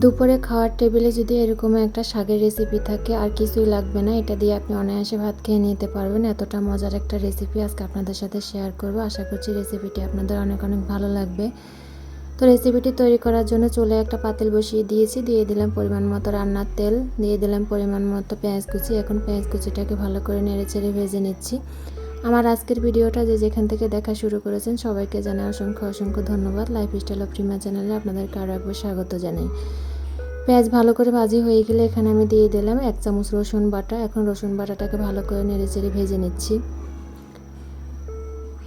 দুপুরে খাওয়ার টেবিলে যদি এরকম একটা শাকের রেসিপি থাকে, আর কিছুই লাগবে না, এটা দিয়ে আপনি অনায়াসে ভাত খেয়ে নিতে পারবেন। এতটা মজার একটা রেসিপি আজকে আপনাদের সাথে শেয়ার করব। আশা করছি রেসিপিটি আপনাদের অনেক অনেক ভালো লাগবে। তো রেসিপিটি তৈরি করার জন্য চলে একটা পাতিল বসিয়ে দিয়েছি। দিয়ে দিলাম পরিমাণ মতো রান্নার তেল, দিয়ে দিলাম পরিমাণ মতো পেঁয়াজ কুচি। এখন পেঁয়াজ কুচিটাকে ভালো করে নেড়ে চেড়ে ভেজে নিচ্ছি। আমার আজকের ভিডিওটা যে যেখান থেকে দেখা শুরু করেছেন, সবাইকে জানাই অসংখ্য অসংখ্য ধন্যবাদ। লাইফ স্টাইল অফ প্রিমা চ্যানেলে আপনাদেরকে আরও একবার স্বাগত জানাই। পেঁয়াজ ভালো করে ভাজি হয়ে গেলে এখানে আমি দিয়ে দিলাম এক চামচ রসুন বাটা। এখন রসুন বাটাটাকে ভালো করে নেড়ে চেড়ে ভেজে নিচ্ছি।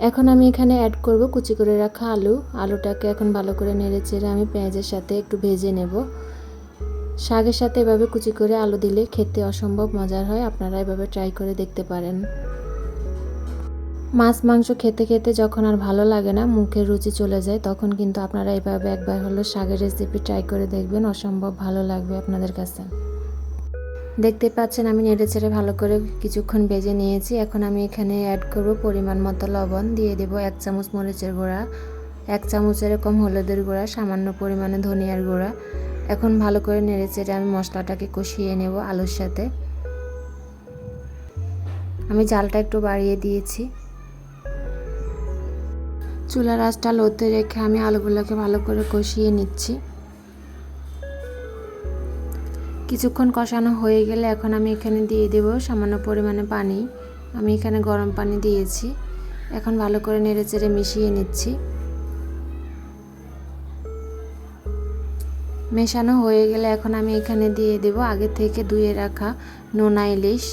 এখন আমি এখানে অ্যাড করব কুচি করে রাখা আলু। আলুটাকে এখন ভালো করে নেড়ে চেড়ে আমি পেঁয়াজের সাথে একটু ভেজে নেব। শাকের সাথে এভাবে কুচি করে আলু দিলে খেতে অসম্ভব মজার হয়। আপনারা এভাবে ট্রাই করে দেখতে পারেন। মাছ, মাংস খেতে খেতে যখন আর ভালো লাগে না, মুখের রুচি চলে যায়, তখন কিন্তু আপনারা এইভাবে একবার হলো শাকের রেসিপি ট্রাই করে দেখবেন। অসম্ভব ভালো লাগবে আপনাদের কাছে। দেখতে পাচ্ছেন আমি নেড়ে চেড়ে ভালো করে কিছুক্ষণ ভেজে নিয়েছি। এখন আমি এখানে অ্যাড করব পরিমাণ মতো লবণ। দিয়ে দেব এক চামচ মরিচের গুঁড়া, এক চামচ এরকম হলুদের গুঁড়া, সামান্য পরিমাণে ধনিয়ার গুঁড়া। এখন ভালো করে নেড়ে চেড়ে আমি মশলাটাকে কষিয়ে নেব আলুর সাথে। আমি জালটা একটু বাড়িয়ে দিয়েছি। চুলার আঁচটা লোতে রেখে আমি আলুগুলোকে ভালো করে কষিয়ে নিচ্ছি। কিছুক্ষণ কষানো হয়ে গেলে এখন আমি এখানে দিয়ে দেব সামান্য পরিমাণে পানি। আমি এখানে গরম পানি দিয়েছি। এখন ভালো করে নেড়ে চেড়ে মিশিয়ে নিচ্ছি। মেশানো হয়ে গেলে এখন আমি এখানে দিয়ে দেব আগে থেকে ধুয়ে রাখা নোনা ইলিশ।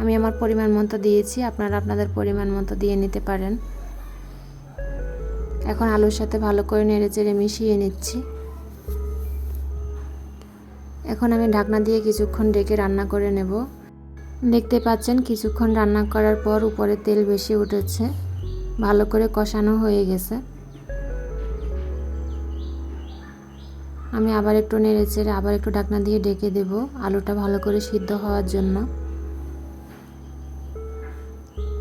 আমি আমার পরিমাণ মতো দিয়েছি, আপনারা আপনাদের পরিমাণ মতো দিয়ে নিতে পারেন। এখন আলুর সাথে ভালো করে নেড়ে চেড়ে মিশিয়ে নিচ্ছি। এখন আমি ঢাকনা দিয়ে কিছুক্ষণ ডেকে রান্না করে নেব। দেখতে পাচ্ছেন কিছুক্ষণ রান্না করার পর উপরে তেল বেশি উঠেছে। ভালো করে কষানো হয়ে গেছে। আমি আবার একটু নেড়ে চেড়ে আবার একটু ঢাকনা দিয়ে ডেকে দেব আলুটা ভালো করে সিদ্ধ হওয়ার জন্য।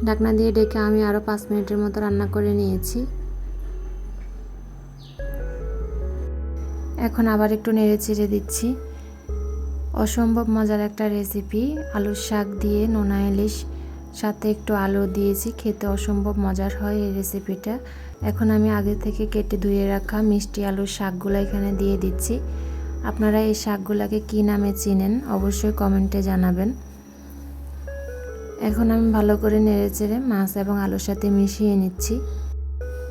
ঢাকনা দিয়ে ডেকে আমি আরও পাঁচ মিনিটের মতো রান্না করে নিয়েছি। এখন আবার একটু নেড়ে চেড়ে দিচ্ছি। অসম্ভব মজার একটা রেসিপি আলুর শাক দিয়ে নোনা ইলিশ, সাথে একটু আলু দিয়েছি, খেতে অসম্ভব মজার হয় এই রেসিপিটা এখন আমি আগে থেকে কেটে ধুয়ে রাখা মিষ্টি আলুর শাকগুলো এখানে দিয়ে দিচ্ছি। আপনারা এই শাকগুলোকে কী নামে চিনেন অবশ্যই কমেন্টে জানাবেন। এখন আমি ভালো করে নেড়ে চেড়ে মাছ এবং আলুর সাথে মিশিয়ে নিচ্ছি।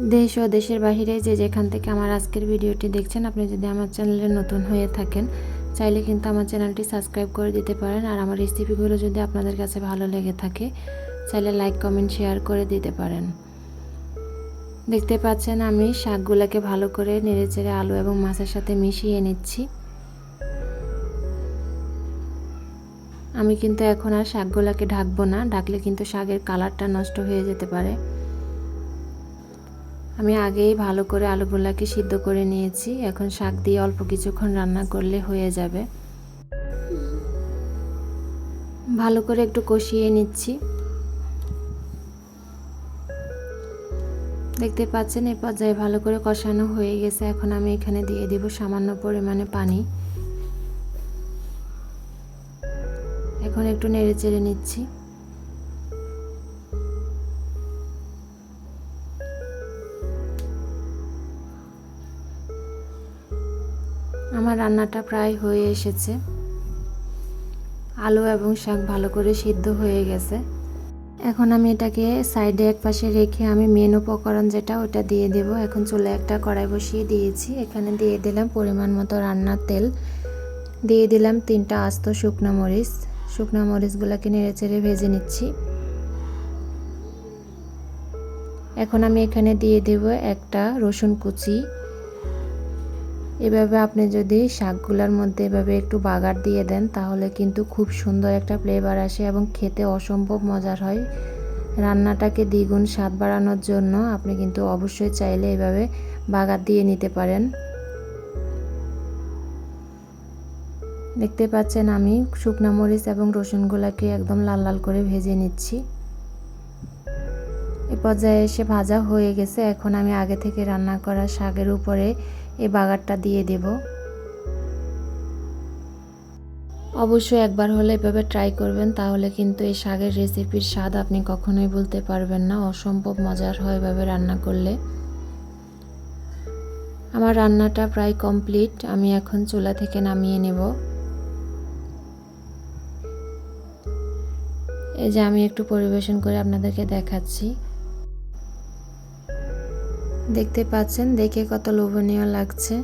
দেশ ও দেশের বাহিরে যে যেখান থেকে আমার আজকের ভিডিওটি দেখছেন, আপনি যদি আমার চ্যানেলে নতুন হয়ে থাকেন, চাইলে কিন্তু আমার চ্যানেলটি সাবস্ক্রাইব করে দিতে পারেন। আর আমার রেসিপিগুলো যদি আপনাদের কাছে ভালো লেগে থাকে, চাইলে লাইক, কমেন্ট, শেয়ার করে দিতে পারেন। দেখতে পাচ্ছেন আমি শাকগুলোকে ভালো করে নেড়ে চেড়ে আলু এবং মাছের সাথে মিশিয়ে নিচ্ছি। আমি কিন্তু এখন আর শাকগুলোকে ঢাকবো না, ঢাকলে কিন্তু শাকের কালারটা নষ্ট হয়ে যেতে পারে। আমি আগেই ভালো করে আলুগুলাকে সিদ্ধ করে নিয়েছি। এখন শাক দিয়ে অল্প কিছুক্ষণ রান্না করলে হয়ে যাবে। ভালো করে একটু কষিয়ে নিচ্ছি। দেখতে পাচ্ছেন এই পর্যায়ে ভালো করে কষানো হয়ে গেছে। এখন আমি এখানে দিয়ে দিব সামান্য পরিমাণে পানি। এখন একটু নেড়ে চেড়ে নিচ্ছি। আমার রান্নাটা প্রায় হয়ে এসেছে। আলু এবং শাক ভালো করে সিদ্ধ হয়ে গেছে। এখন আমি এটাকে সাইডে এক পাশে রেখে আমি মেন উপকরণ যেটা ওটা দিয়ে দেব। এখন চুলে একটা কড়াই বসিয়ে দিয়েছি। এখানে দিয়ে দিলাম পরিমাণ মতো রান্নার তেল। দিয়ে দিলাম তিনটা আস্ত শুকনো মরিচ। শুকনো মরিচগুলোকে নেড়ে চেড়ে ভেজে নিচ্ছি। এখন আমি এখানে দিয়ে দেব একটা রসুন কুচি। এভাবে আপনি যদি শাকগুলোর মধ্যে এভাবে একটু বাগার দিয়ে দেন, তাহলে কিন্তু খুব সুন্দর একটা ফ্লেভার আসে এবং খেতে অসম্ভব মজার হয়। রান্নাটাকে দ্বিগুণ স্বাদ বাড়ানোর জন্য আপনি কিন্তু অবশ্যই চাইলে এভাবে বাগার দিয়ে নিতে পারেন। দেখতে পাচ্ছেন আমি শুকনো মরিচ এবং রসুনগুলোকে একদম লাল লাল করে ভেজে নিচ্ছি। এ পর্যায়ে এসে ভাজা হয়ে গেছে। এখন আমি আগে থেকে রান্না করা শাকের উপরে বাগারটা দিয়ে দেব। অবশ্যই একবার হলে এভাবে ট্রাই করবেন, তাহলে কিন্তু এই শাকের রেসিপির স্বাদ আপনি কখনোই বলতে পারবেন না। অসম্ভব মজার হয় এভাবে রান্না করলে। আমার রান্নাটা প্রায় কমপ্লিট আমি এখন চুলা থেকে নামিয়ে নেব। এই যে আমি একটু পরিবেশন করে আপনাদেরকে দেখাচ্ছি। দেখতে পাচ্ছেন, দেখে কত লোভনীয় লাগছে।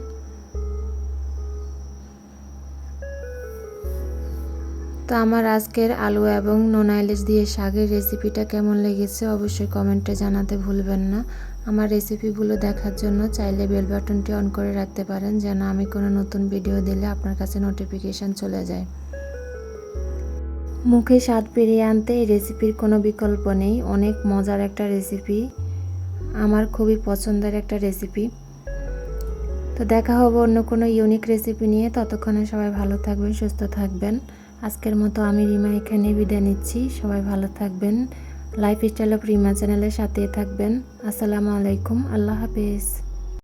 তো আমার আজকের আলু এবং নোনা ইলিশ দিয়ে শাকের রেসিপিটা কেমন লেগেছে অবশ্যই কমেন্টে জানাতে ভুলবেন না। আমার রেসিপিগুলো দেখার জন্য চাইলে বেল বাটনটি অন করে রাখতে পারেন, যেন আমি কোনো নতুন ভিডিও দিলে আপনার কাছে নোটিফিকেশান চলে যায়। মুখে স্বাদ পেরিয়ে আনতে এই রেসিপির কোনো বিকল্প নেই। অনেক মজার একটা রেসিপি। আমার খুবই পছন্দের একটা রেসিপি তো দেখা হবে অন্য কোনো ইউনিক রেসিপি নিয়ে। ততক্ষণে সবাই ভালো থাকবেন, সুস্থ থাকবেন। আজকের মতো আমি রিমা এখানে বিদায় নিচ্ছি। সবাই ভালো থাকবেন। লাইফ স্টাইল অফ রিমা চ্যানেলের সাথে থাকবেন। আসসালামু আলাইকুম। আল্লাহ হাফেজ।